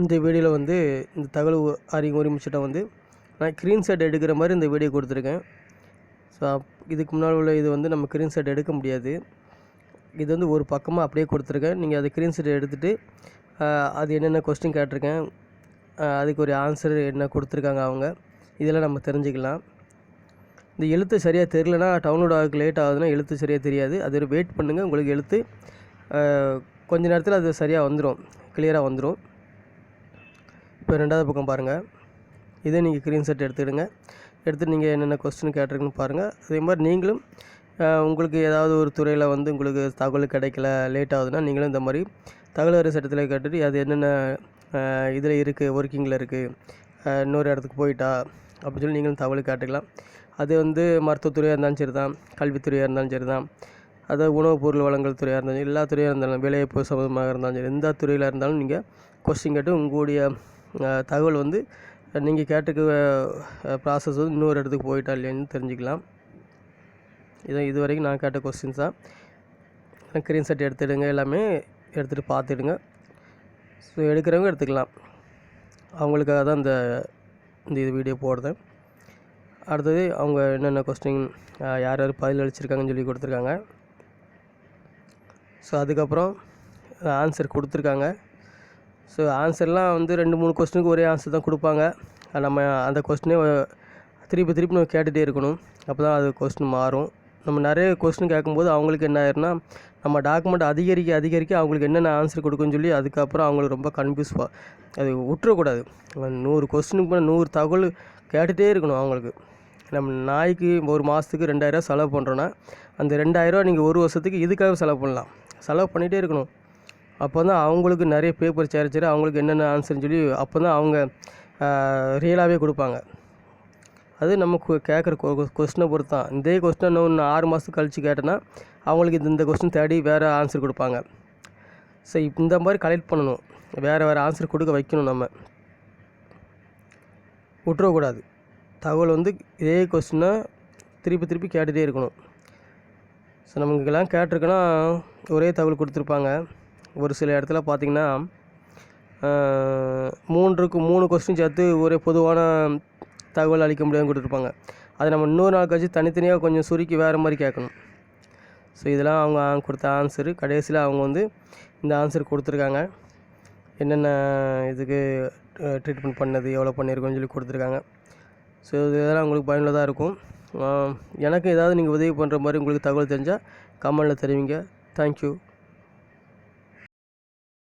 இந்த வீடியோவில் வந்து இந்த தகவல் அறிவு உரிமைச்சிட்ட வந்து நான் க்ரீன் ஷர்ட் எடுக்கிற மாதிரி இந்த வீடியோ கொடுத்துருக்கேன். ஸோ இதுக்கு முன்னால் உள்ள இது வந்து நம்ம க்ரீன் ஷர்ட் எடுக்க முடியாது. இது வந்து ஒரு பக்கமாக அப்படியே கொடுத்துருக்கேன். நீங்கள் அதை ஷர்ட் எடுத்துகிட்டு அது என்னென்ன கொஸ்டின் கேட்டிருக்கேன் அதுக்கு ஒரு ஆன்சர் என்ன கொடுத்துருக்காங்க அவங்க இதெல்லாம் நம்ம தெரிஞ்சுக்கலாம். இந்த எழுத்து சரியாக தெரிலனா டவுன்லோட் ஆக லேட் ஆகுதுன்னா எழுத்து சரியாக தெரியாது. அது ஒரு வெயிட் பண்ணுங்கள் உங்களுக்கு எழுத்து கொஞ்ச நேரத்தில் அது சரியாக வந்துடும் கிளியராக வந்துடும் இப்போ ரெண்டாவது பக்கம் பாருங்கள் இதே நீங்கள் க்ரீன் செட் எடுத்துக்கிடுங்க எடுத்து நீங்கள் என்னென்ன கொஸ்டின் கேட்டிருக்குன்னு பாருங்கள் அதே மாதிரி நீங்களும் உங்களுக்கு ஏதாவது ஒரு துறையில் வந்து உங்களுக்கு தகவல் கிடைக்கல லேட் ஆகுதுன்னா நீங்களும் இந்த மாதிரி தகவல் சட்டத்தில் கேட்டுட்டு அது என்னென்ன இதில் இருக்குது ஒர்க்கிங்கில் இருக்குது இன்னொரு இடத்துக்கு போயிட்டா அப்படின்னு சொல்லி நீங்களும் தகவல் கேட்டுக்கலாம். அது வந்து மருத்துவத்துறையாக இருந்தாலும் சரி தான் கல்வித்துறையாக இருந்தாலும் சரி தான் அதாவது உணவுப் பொருள் வழங்கல் துறையாக இருந்தாலும் எல்லா துறையாக இருந்தாலும் வேலைவாய்ப்பு சம்மந்தமாக இருந்தாலும் சரி எந்த துறையில் இருந்தாலும் நீங்கள் கொஸ்டின் கேட்டு உங்களுடைய தகவல் வந்து நீங்கள் கேட்டுக்க ப்ராசஸ் வந்து இன்னொரு இடத்துக்கு போயிட்டா இல்லையான்னு தெரிஞ்சுக்கலாம். இதான் இது வரைக்கும் நான் கேட்ட கொஸ்டின்ஸ் தான் ஸ்க்ரீன்ஷாட் எடுத்துடுங்க எல்லாமே எடுத்துகிட்டு பார்த்துடுங்க. ஸோ எடுக்கிறவங்க எடுத்துக்கலாம். அவங்களுக்காக தான் இந்த இந்த இது வீடியோ போடுறேன். அடுத்தது அவங்க என்னென்ன கொஸ்டின் யார் யார் பதில் அளிச்சிருக்காங்கன்னு சொல்லி கொடுத்துருக்காங்க. ஸோ அதுக்கப்புறம் ஆன்சர் கொடுத்துருக்காங்க. ஸோ ஆன்சர்லாம் வந்து ரெண்டு மூணு கொஸ்டினுக்கு ஒரே ஆன்சர் தான் கொடுப்பாங்க. நம்ம அந்த கொஸ்டினே திருப்பி திருப்பி நம்ம கேட்டுகிட்டே இருக்கணும். அப்போ தான் அது கொஸ்டின் மாறும். நம்ம நிறைய கொஸ்டின் கேட்கும்போது அவங்களுக்கு என்ன ஆயிருன்னா நம்ம டாக்குமெண்ட் அதிகரிக்க அதிகரிக்க அவங்களுக்கு என்னென்ன ஆன்சர் கொடுக்குன்னு சொல்லி அதுக்கப்புறம் அவங்களுக்கு ரொம்ப கன்ஃபியூஸ் அது விட்டுறக்கூடாது நூறு கொஸ்டினுக்கு மேலே நூறு தகவல் கேட்டுகிட்டே இருக்கணும் அவங்களுக்கு. நம்ம நாய்க்கு ஒரு மாதத்துக்கு ரெண்டாயிரரூவா செலவு பண்ணுறோன்னா அந்த ரெண்டாயிரரூவா நீங்கள் ஒரு வருஷத்துக்கு இதுக்காக செலவு பண்ணலாம். செலவு பண்ணிகிட்டே இருக்கணும். அப்போ தான் அவங்களுக்கு நிறைய பேப்பர் சேர அவங்களுக்கு என்னென்ன ஆன்சர்னு சொல்லி அப்போ தான் அவங்க ரியலாகவே கொடுப்பாங்க. அது நம்ம கேட்குற கொஸ்டினை பொறுத்து தான் இதே கொஸ்டினை இன்னும் ஒன்று ஆறு மாதத்துக்கு கழித்து கேட்டேன்னா அவங்களுக்கு இந்த இந்த கொஸ்டின் தேடி வேறு ஆன்சர் கொடுப்பாங்க. ஸோ இந்த மாதிரி கலெக்ட் பண்ணணும். வேறு வேறு ஆன்சர் கொடுக்க வைக்கணும் நம்ம. விட்டுறக்கூடாது. தகவல் வந்து இதே கொஸ்டினை திருப்பி திருப்பி கேட்டுகிட்டே இருக்கணும். ஸோ நமக்குலாம் கேட்டிருக்கோன்னா ஒரே தகவல் கொடுத்துருப்பாங்க. ஒரு சில இடத்துல பார்த்திங்கன்னா மூன்றுக்கு மூணு கொஸ்டின் சேர்த்து ஒரே பொதுவான தகவல் அளிக்க முடியாதுன்னு கொடுத்துருப்பாங்க அதை நம்ம இன்னொரு நாள் கழிச்சு தனித்தனியாக கொஞ்சம் சுருக்கி வேறு மாதிரி கேட்கணும். ஸோ இதெல்லாம் அவங்க கொடுத்த ஆன்சரு கடைசியில் அவங்க வந்து இந்த ஆன்சர் கொடுத்துருக்காங்க. என்னென்ன இதுக்கு ட்ரீட்மெண்ட் பண்ணது எவ்வளோ பண்ணியிருக்கோன்னு சொல்லி கொடுத்துருக்காங்க. ஸோ இதெல்லாம் உங்களுக்கு பயனுள்ளதாக இருக்கும். எனக்கு ஏதாவது நீங்கள் உதவி பண்ணுற மாதிரி உங்களுக்கு தகவல் தெரிஞ்சால் கமெண்டில் தெரிவிங்க. தேங்க்யூ